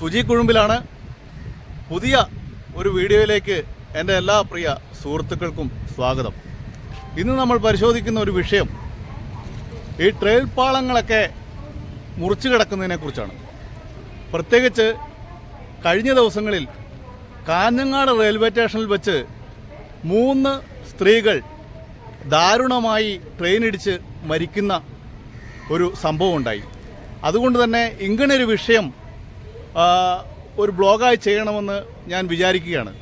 സുജി കുഴുമ്പിലാണ്. പുതിയ ഒരു വീഡിയോയിലേക്ക് എന്റെ എല്ലാ പ്രിയ സുഹൃത്തുക്കൾക്കും സ്വാഗതം. ഇന്ന് നമ്മൾ പരിശോധിക്കുന്ന ഒരു വിഷയം ഈ ട്രെയിൽ പാളങ്ങളൊക്കെ മുറിച്ചു കിടക്കുന്നതിനെ കുറിച്ചാണ്. പ്രത്യേകിച്ച് കഴിഞ്ഞ ദിവസങ്ങളിൽ കാഞ്ഞങ്ങാട് റെയിൽവേ സ്റ്റേഷനിൽ വെച്ച് മൂന്ന് സ്ത്രീകൾ ദാരുണമായി ട്രെയിനിടിച്ച് മരിക്കുന്ന ഒരു സംഭവം ഉണ്ടായി അതുകൊണ്ട് തന്നെ ഇങ്ങനൊരു വിഷയം ഒരു ബ്ലോഗായി ചെയ്യണമെന്ന് ഞാൻ വിചാരിക്കുകയാണ്.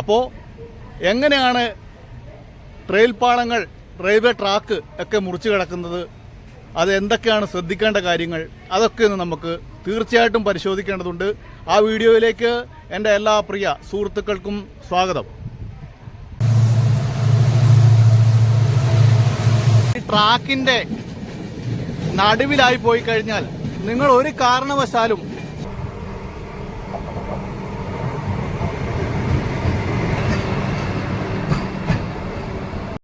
അപ്പോൾ എങ്ങനെയാണ് ട്രെയിൽ പാളങ്ങൾ റെയിൽവേ ട്രാക്ക് ഒക്കെ മുറിച്ച് കിടക്കുന്നത്? അത് എന്തൊക്കെയാണ് ശ്രദ്ധിക്കേണ്ട കാര്യങ്ങൾ? അതൊക്കെ ഒന്ന് നമുക്ക് തീർച്ചയായിട്ടും പരിശോധിക്കേണ്ടതുണ്ട്. ആ വീഡിയോയിലേക്ക് എന്റെ എല്ലാ പ്രിയ സുഹൃത്തുക്കൾക്കും സ്വാഗതം. ട്രാക്കിന്റെ നടുവിലായി പോയി കഴിഞ്ഞാൽ നിങ്ങൾ ഒരു കാരണവശാലും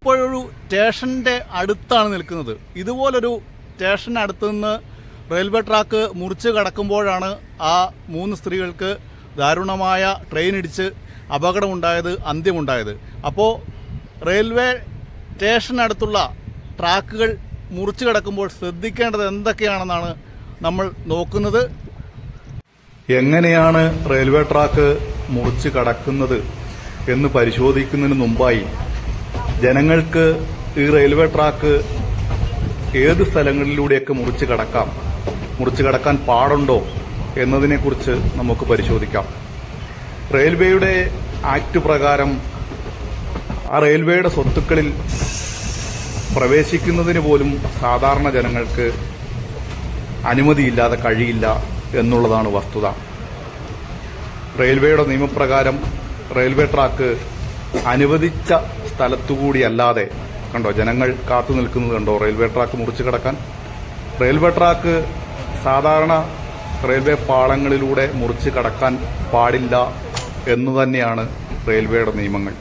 ഇപ്പോഴൊരു സ്റ്റേഷന്റെ അടുത്താണ് നിൽക്കുന്നത്. ഇതുപോലൊരു സ്റ്റേഷനടുത്ത് നിന്ന് റെയിൽവേ ട്രാക്ക് മുറിച്ച് കടക്കുമ്പോഴാണ് ആ മൂന്ന് സ്ത്രീകൾക്ക് ദാരുണമായ ട്രെയിൻ ഇടിച്ച് അപകടമുണ്ടായത് അന്ത്യമുണ്ടായത്. അപ്പോൾ റെയിൽവേ സ്റ്റേഷനടുത്തുള്ള ട്രാക്കുകൾ മുറിച്ച് കിടക്കുമ്പോൾ ശ്രദ്ധിക്കേണ്ടത് എന്തൊക്കെയാണെന്നാണ് നമ്മൾ നോക്കുന്നത്. എങ്ങനെയാണ് റെയിൽവേ ട്രാക്ക് മുറിച്ച് കടക്കുന്നത് എന്ന് പരിശോധിക്കുന്നതിന് മുമ്പായി ജനങ്ങൾക്ക് ഈ റെയിൽവേ ട്രാക്ക് ഏത് സ്ഥലങ്ങളിലൂടെയൊക്കെ മുറിച്ച് കടക്കാം മുറിച്ച് കടക്കാൻ പാടുണ്ടോ എന്നതിനെക്കുറിച്ച് നമുക്ക് പരിശോധിക്കാം. റെയിൽവേയുടെ ആക്ട് പ്രകാരം ആ റെയിൽവേയുടെ സ്വത്തുക്കളിൽ പ്രവേശിക്കുന്നതിന് പോലും സാധാരണ ജനങ്ങൾക്ക് അനുമതിയില്ലാതെ കഴിയില്ല എന്നുള്ളതാണ് വസ്തുത. റെയിൽവേയുടെ നിയമപ്രകാരം റെയിൽവേ ട്രാക്ക് അനുവദിച്ച സ്ഥലത്തുകൂടി അല്ലാതെ കണ്ടോ ജനങ്ങൾ കാത്തു നിൽക്കുന്നത് കണ്ടോ റെയിൽവേ ട്രാക്ക് മുറിച്ചു കിടക്കാൻ? റെയിൽവേ ട്രാക്ക് സാധാരണ റെയിൽവേ പാളങ്ങളിലൂടെ മുറിച്ച് കടക്കാൻ പാടില്ല എന്ന് തന്നെയാണ് റെയിൽവേയുടെ നിയമങ്ങൾ.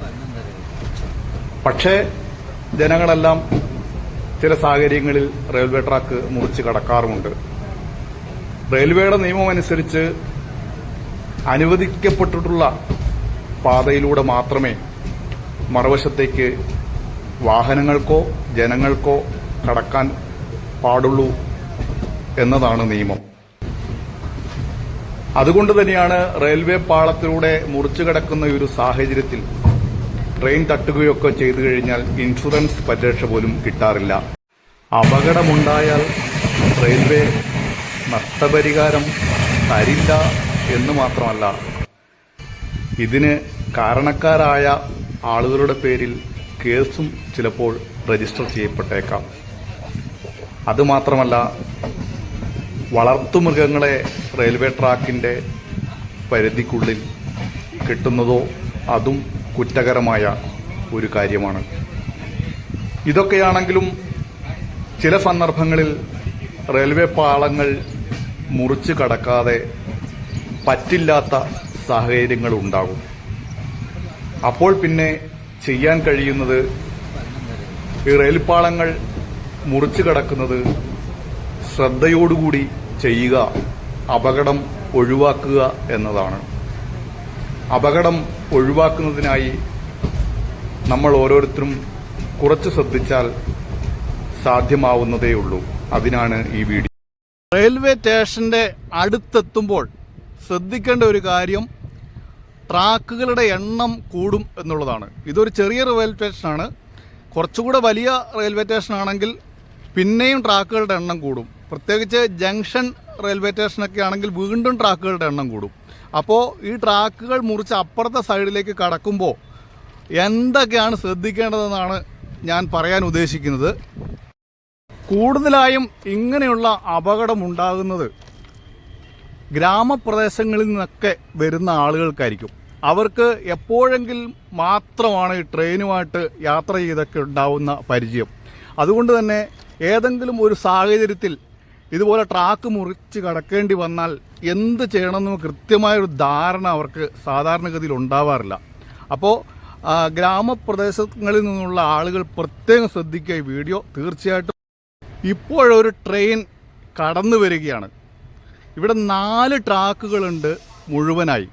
പക്ഷേ ജനങ്ങളെല്ലാം ചില സാഹചര്യങ്ങളിൽ റെയിൽവേ ട്രാക്ക് മുറിച്ച് കടക്കാറുമുണ്ട്. റെയിൽവേയുടെ നിയമം അനുസരിച്ച് അനുവദിക്കപ്പെട്ടിട്ടുള്ള പാതയിലൂടെ മാത്രമേ മറുവശത്തേക്ക് വാഹനങ്ങൾക്കോ ജനങ്ങൾക്കോ കടക്കാൻ പാടുള്ളൂ എന്നതാണ് നിയമം. അതുകൊണ്ട് തന്നെയാണ് റെയിൽവേ പാളത്തിലൂടെ മുറിച്ചു കിടക്കുന്ന ഒരു സാഹചര്യത്തിൽ ട്രെയിൻ തട്ടുകയൊക്കെ ചെയ്തു കഴിഞ്ഞാൽ ഇൻഷുറൻസ് പരിരക്ഷ പോലും കിട്ടാറില്ല. അപകടമുണ്ടായാൽ റെയിൽവേ നഷ്ടപരിഹാരം തരില്ല എന്ന് മാത്രമല്ല ഇതിന് കാരണക്കാരായ ആളുകളുടെ പേരിൽ കേസും ചിലപ്പോൾ രജിസ്റ്റർ ചെയ്യപ്പെട്ടേക്കാം. അതുമാത്രമല്ല വളർത്തുമൃഗങ്ങളെ റെയിൽവേ ട്രാക്കിന്റെ പരിധിക്കുള്ളിൽ കിട്ടുന്നതോ അതും കുറ്റകരമായ ഒരു കാര്യമാണ്. ഇതൊക്കെയാണെങ്കിലും ചില സന്ദർഭങ്ങളിൽ റെയിൽവേ പാളങ്ങൾ മുറിച്ചു കടക്കാതെ പറ്റില്ലാത്ത സാഹചര്യങ്ങൾ ഉണ്ടാകും അപ്പോൾ പിന്നെ ചെയ്യാൻ കഴിയുന്നത് ഈ റെയിൽപാളങ്ങൾ മുറിച്ചു കടക്കുന്നത് ശ്രദ്ധയോടുകൂടി ചെയ്യുക അപകടം ഒഴിവാക്കുക എന്നതാണ്. അപകടം ഒഴിവാക്കുന്നതിനായി നമ്മൾ ഓരോരുത്തരും കുറച്ച് ശ്രദ്ധിച്ചാൽ സാധ്യമാവുന്നതേയുള്ളൂ. അതിനാണ് ഈ വീഡിയോ. റെയിൽവേ സ്റ്റേഷന്റെ അടുത്തെത്തുമ്പോൾ ശ്രദ്ധിക്കേണ്ട ഒരു കാര്യം ട്രാക്കുകളുടെ എണ്ണം കൂടും എന്നുള്ളതാണ്. ഇതൊരു ചെറിയ റെയിൽവേ സ്റ്റേഷനാണ്. കുറച്ചുകൂടെ വലിയ റെയിൽവേ സ്റ്റേഷനാണെങ്കിൽ പിന്നെയും ട്രാക്കുകളുടെ എണ്ണം കൂടും. പ്രത്യേകിച്ച് ജംഗ്ഷൻ റെയിൽവേ സ്റ്റേഷനൊക്കെ ആണെങ്കിൽ വീണ്ടും ട്രാക്കുകളുടെ എണ്ണം കൂടും. അപ്പോൾ ഈ ട്രാക്കുകൾ മുറിച്ച് അപ്പുറത്തെ സൈഡിലേക്ക് കടക്കുമ്പോൾ എന്തൊക്കെയാണ് ശ്രദ്ധിക്കേണ്ടതെന്നാണ് ഞാൻ പറയാൻ ഉദ്ദേശിക്കുന്നത്. കൂടുതലായും ഇങ്ങനെയുള്ള അപകടമുണ്ടാകുന്നത് ഗ്രാമപ്രദേശങ്ങളിൽ നിന്നൊക്കെ വരുന്ന ആളുകൾക്കായിരിക്കും. അവർക്ക് എപ്പോഴെങ്കിലും മാത്രമാണ് ഈ ട്രെയിനുമായിട്ട് യാത്ര ചെയ്തൊക്കെ ഉണ്ടാവുന്ന പരിചയം. അതുകൊണ്ട് തന്നെ ഏതെങ്കിലും ഒരു സാഹചര്യത്തിൽ ഇതുപോലെ ട്രാക്ക് മുറിച്ച് കടക്കേണ്ടി വന്നാൽ എന്ത് ചെയ്യണമെന്ന് കൃത്യമായൊരു ധാരണ അവർക്ക് സാധാരണഗതിയിൽ ഉണ്ടാവാറില്ല. അപ്പോൾ ഗ്രാമപ്രദേശങ്ങളിൽ നിന്നുള്ള ആളുകൾ പ്രത്യേകം ശ്രദ്ധിക്കുക ഈ വീഡിയോ. തീർച്ചയായിട്ടും ഇപ്പോഴൊരു ട്രെയിൻ കടന്നു വരികയാണ്. ഇവിടെ നാല് ട്രാക്കുകളുണ്ട് മുഴുവനായി.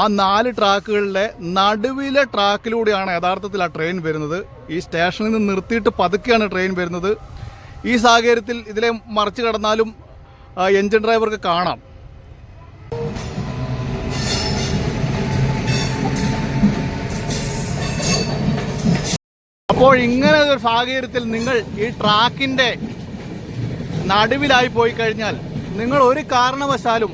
ആ നാല് ട്രാക്കുകളിലെ നടുവിലെ ട്രാക്കിലൂടെയാണ് യഥാർത്ഥത്തിൽ ആ ട്രെയിൻ വരുന്നത്. ഈ സ്റ്റേഷനിൽ നിന്ന് നിർത്തിയിട്ട് പതുക്കെയാണ് ട്രെയിൻ വരുന്നത്. ഈ സാഹചര്യത്തിൽ ഇതിലെ മറിച്ച് കടന്നാലും എൻജിൻ ഡ്രൈവർക്ക് കാണാം. അപ്പോൾ ഇങ്ങനെ ഒരു സാഹചര്യത്തിൽ നിങ്ങൾ ഈ ട്രാക്കിന്റെ നടുവിലായി പോയി കഴിഞ്ഞാൽ നിങ്ങൾ ഒരു കാരണവശാലും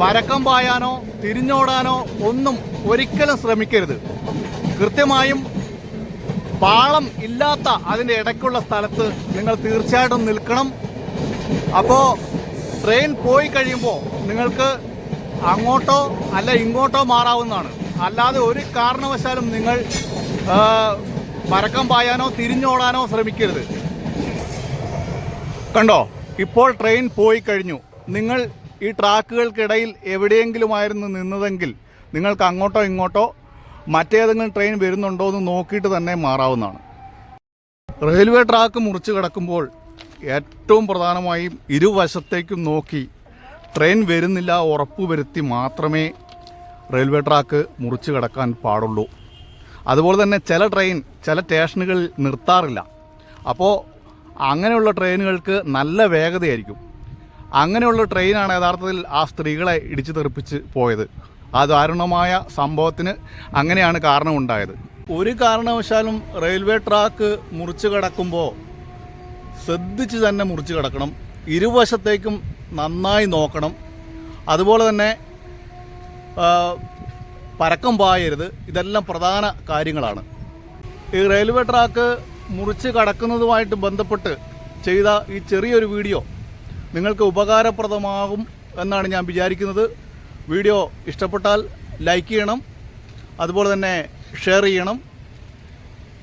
പരക്കം പായാനോ തിരിഞ്ഞോടാനോ ഒന്നും ഒരിക്കലും ശ്രമിക്കരുത്. കൃത്യമായും പാളം ഇല്ലാത്ത അതിന്റെ ഇടയ്ക്കുള്ള സ്ഥലത്ത് നിങ്ങൾ തീർച്ചയായിട്ടും നിൽക്കണം. അപ്പോൾ ട്രെയിൻ പോയി കഴിയുമ്പോൾ നിങ്ങൾക്ക് അങ്ങോട്ടോ അല്ല ഇങ്ങോട്ടോ മാറാവുന്നതാണ്. അല്ലാതെ ഒരു കാരണവശാലും നിങ്ങൾ പരക്കം പായാനോ തിരിഞ്ഞോടാനോ ശ്രമിക്കരുത്. കണ്ടോ? ഇപ്പോൾ ട്രെയിൻ പോയി കഴിഞ്ഞു. നിങ്ങൾ ഈ ട്രാക്കുകൾക്കിടയിൽ എവിടെയെങ്കിലുമായിരുന്നു നിന്നതെങ്കിൽ നിങ്ങൾക്ക് അങ്ങോട്ടോ ഇങ്ങോട്ടോ മറ്റേതെങ്കിലും ട്രെയിൻ വരുന്നുണ്ടോ എന്ന് നോക്കിയിട്ട് തന്നെ മാറാവുന്നതാണ്. റെയിൽവേ ട്രാക്ക് മുറിച്ച് കിടക്കുമ്പോൾ ഏറ്റവും പ്രധാനമായും ഇരുവശത്തേക്കും നോക്കി ട്രെയിൻ വരുന്നില്ല ഉറപ്പ് വരുത്തി മാത്രമേ റെയിൽവേ ട്രാക്ക് മുറിച്ച് കിടക്കാൻ പാടുള്ളൂ. അതുപോലെ തന്നെ ചില ട്രെയിൻ ചില സ്റ്റേഷനുകളിൽ നിർത്താറില്ല. അപ്പോൾ അങ്ങനെയുള്ള ട്രെയിനുകൾക്ക് നല്ല വേഗതയായിരിക്കും. അങ്ങനെയുള്ള ട്രെയിനാണ് യഥാർത്ഥത്തിൽ ആ സ്ത്രീകളെ ഇടിച്ചു തെറിപ്പിച്ച് പോയത്. ആ ദാരുണമായ സംഭവത്തിന് അങ്ങനെയാണ് കാരണമുണ്ടായത്. ഒരു കാരണവശാലും റെയിൽവേ ട്രാക്ക് മുറിച്ച് കിടക്കുമ്പോൾ ശ്രദ്ധിച്ച് തന്നെ മുറിച്ച് കിടക്കണം. ഇരുവശത്തേക്കും നന്നായി നോക്കണം. അതുപോലെ തന്നെ പരക്കം പായരുത്. ഇതെല്ലാം പ്രധാന കാര്യങ്ങളാണ്. ഈ റെയിൽവേ ട്രാക്ക് മുറിച്ച് കടക്കുന്നതുമായിട്ട് ബന്ധപ്പെട്ട് ചെയ്ത ഈ ചെറിയൊരു വീഡിയോ നിങ്ങൾക്ക് ഉപകാരപ്രദമാകും എന്നാണ് ഞാൻ വിചാരിക്കുന്നത്. വീഡിയോ ഇഷ്ടപ്പെട്ടാൽ ലൈക്ക് ചെയ്യണം. അതുപോലെ തന്നെ ഷെയർ ചെയ്യണം.